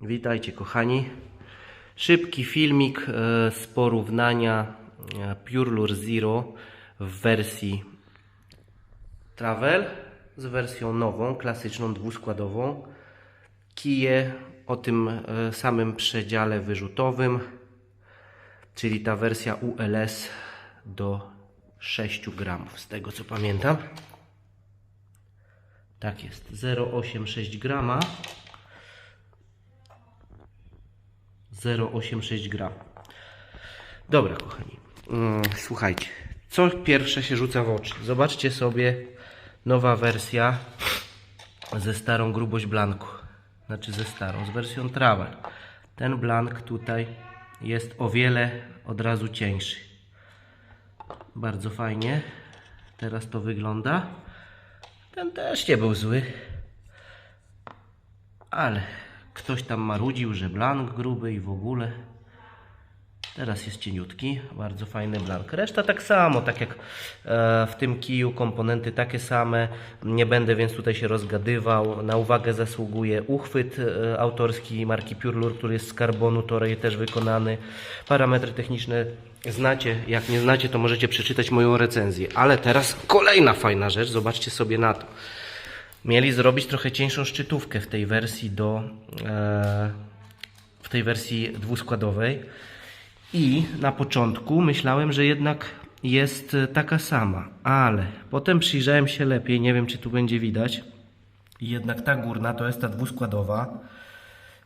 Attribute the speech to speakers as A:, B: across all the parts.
A: Witajcie kochani. Szybki filmik e, z porównania e, Pure Lure Zero w wersji Travel z wersją nową, klasyczną, dwuskładową. Kije o tym e, samym przedziale wyrzutowym, czyli ta wersja ULS do 6 gramów, z tego co pamiętam. Tak jest, 0,86 grama. 0,86 gram. Dobra, kochani. Mm, Słuchajcie, co pierwsze się rzuca w oczy? Zobaczcie sobie nowa wersja ze starą grubość blanku. Znaczy ze starą, z wersją travel. Ten blank tutaj jest o wiele od razu cieńszy. Bardzo fajnie. Teraz to wygląda. Ten też nie był zły. Ale ktoś tam marudził, że blank gruby i w ogóle. Teraz jest cieniutki, bardzo fajny blank. Reszta tak samo, tak jak e, w tym kiju, komponenty takie same. Nie będę więc tutaj się rozgadywał. Na uwagę zasługuje uchwyt e, autorski marki Pure Lure, który jest z karbonu, torej też wykonany. Parametry techniczne znacie, jak nie znacie, to możecie przeczytać moją recenzję. Ale teraz kolejna fajna rzecz, zobaczcie sobie na to. Mieli zrobić trochę cieńszą szczytówkę w tej wersji do e, w tej wersji dwuskładowej i na początku myślałem, że jednak jest taka sama, ale potem przyjrzałem się lepiej, nie wiem czy tu będzie widać. Jednak ta górna to jest ta dwuskładowa.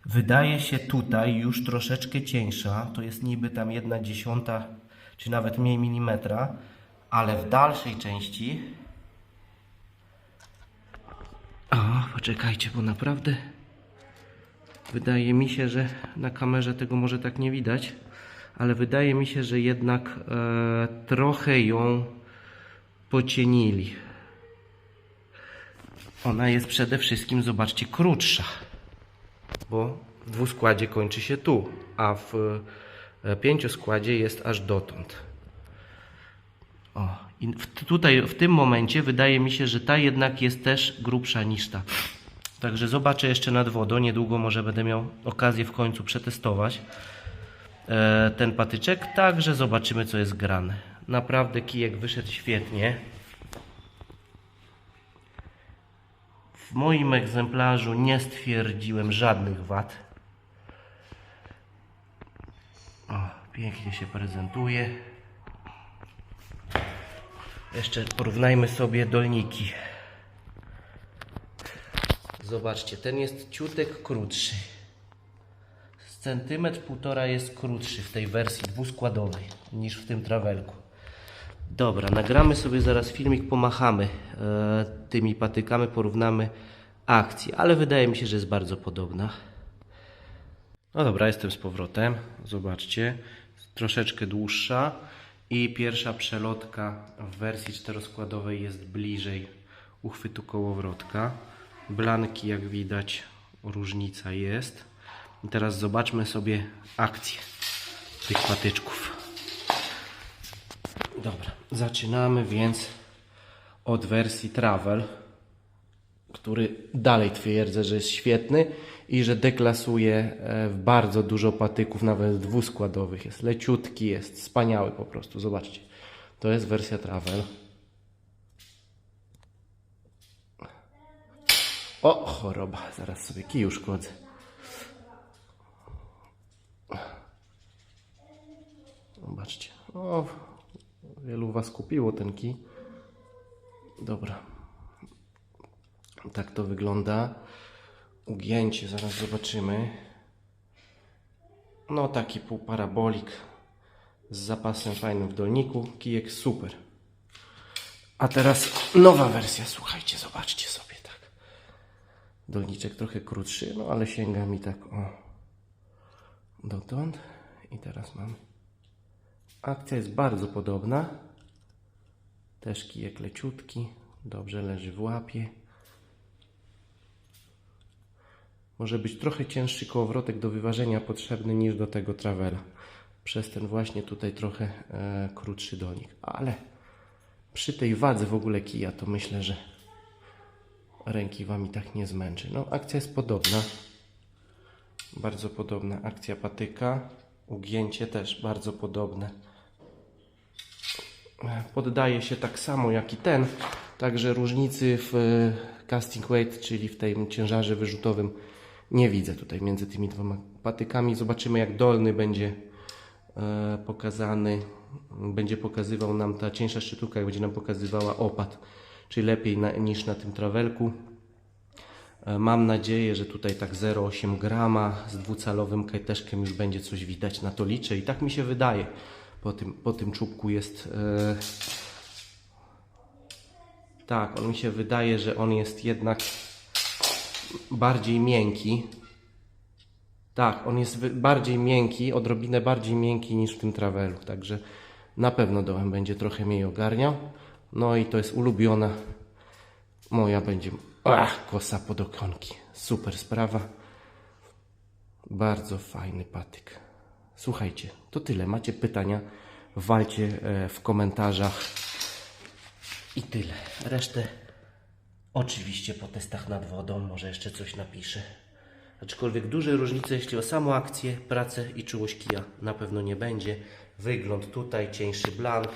A: Wydaje się tutaj już troszeczkę cieńsza, to jest niby tam jedna dziesiąta, czy nawet mniej milimetra, ale w dalszej części o, poczekajcie, bo naprawdę wydaje mi się, że na kamerze tego może tak nie widać, ale wydaje mi się, że jednak e, trochę ją pocienili. Ona jest przede wszystkim, zobaczcie, krótsza, bo w dwuskładzie kończy się tu, a w e, pięcioskładzie jest aż dotąd. O, i w, tutaj w tym momencie wydaje mi się, że ta jednak jest też grubsza niż ta. Także zobaczę jeszcze nad wodą. Niedługo może będę miał okazję w końcu przetestować e, ten patyczek. Także zobaczymy, co jest grane. Naprawdę kijek wyszedł świetnie. W moim egzemplarzu nie stwierdziłem żadnych wad. O, pięknie się prezentuje. Jeszcze porównajmy sobie dolniki. Zobaczcie, ten jest ciutek krótszy. Centymetr półtora jest krótszy w tej wersji dwuskładowej niż w tym trawelku. Dobra, nagramy sobie zaraz filmik, pomachamy e, tymi patykami, porównamy akcję, ale wydaje mi się, że jest bardzo podobna. No dobra, jestem z powrotem. Zobaczcie, troszeczkę dłuższa i pierwsza przelotka w wersji czteroskładowej jest bliżej uchwytu kołowrotka. Blanki, jak widać, różnica jest. I teraz zobaczmy sobie akcję tych patyczków. Dobra, zaczynamy więc od wersji Travel, który dalej twierdzę, że jest świetny i że deklasuje e, w bardzo dużo patyków, nawet dwuskładowych. Jest leciutki, jest wspaniały po prostu. Zobaczcie, to jest wersja Travel. O, choroba, zaraz sobie kij uszkodzę. Zobaczcie. O, wielu Was kupiło ten kij. Dobra. Tak to wygląda. Ugięcie, zaraz zobaczymy. No taki półparabolik z zapasem fajnym w dolniku. Kijek super. A teraz nowa wersja, słuchajcie, zobaczcie sobie tak. Dolniczek trochę krótszy, no ale sięga mi tak o dotąd. I teraz mam. Akcja jest bardzo podobna. Też kijek leciutki, dobrze leży w łapie. Może być trochę cięższy kołowrotek do wyważenia potrzebny niż do tego travela. Przez ten właśnie tutaj trochę e, krótszy donik. Ale przy tej wadze w ogóle kija to myślę, że ręki Wami tak nie zmęczy. No akcja jest podobna. Bardzo podobna akcja patyka. Ugięcie też bardzo podobne. Poddaje się tak samo jak i ten, także różnicy w e, casting weight, czyli w tym ciężarze wyrzutowym nie widzę tutaj między tymi dwoma patykami. Zobaczymy jak dolny będzie e, pokazany, będzie pokazywał nam ta cieńsza szczytówka, jak będzie nam pokazywała opad, czyli lepiej na, niż na tym trawelku. E, Mam nadzieję, że tutaj tak 0,8 grama z dwucalowym kajteszkiem już będzie coś widać, na to liczę i tak mi się wydaje. Po tym, po tym czubku jest... E... Tak, on mi się wydaje, że on jest jednak bardziej miękki. Tak, on jest bardziej miękki, odrobinę bardziej miękki niż w tym trawelu, także na pewno dołem będzie trochę mniej ogarniał. No i to jest ulubiona moja będzie. Ach, kosa pod okonki. Super sprawa. Bardzo fajny patyk. Słuchajcie, to tyle. Macie pytania? Walcie e, w komentarzach. I tyle. Resztę oczywiście po testach nad wodą może jeszcze coś napiszę. Aczkolwiek duże różnice, jeśli o samą akcję, pracę i czułość kija na pewno nie będzie. Wygląd tutaj, cieńszy blank,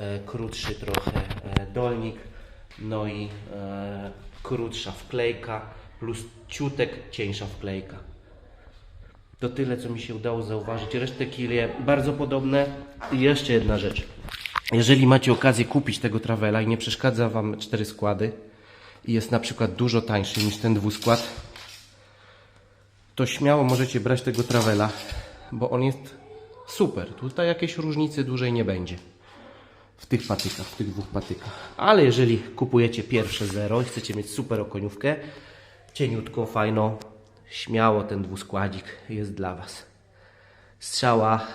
A: e, krótszy trochę e, dolnik, no i e, krótsza wklejka, plus ciutek cieńsza wklejka. To tyle, co mi się udało zauważyć. Resztę kilie bardzo podobne. I jeszcze jedna rzecz. Jeżeli macie okazję kupić tego travela i nie przeszkadza Wam cztery składy i jest na przykład dużo tańszy niż ten dwuskład, to śmiało możecie brać tego travela, bo on jest super. Tutaj jakiejś różnicy dużej nie będzie w tych patykach, w tych dwóch patykach. Ale jeżeli kupujecie pierwsze zero i chcecie mieć super okoniówkę, cieniutką, fajną, śmiało ten dwuskładzik jest dla Was. Strzała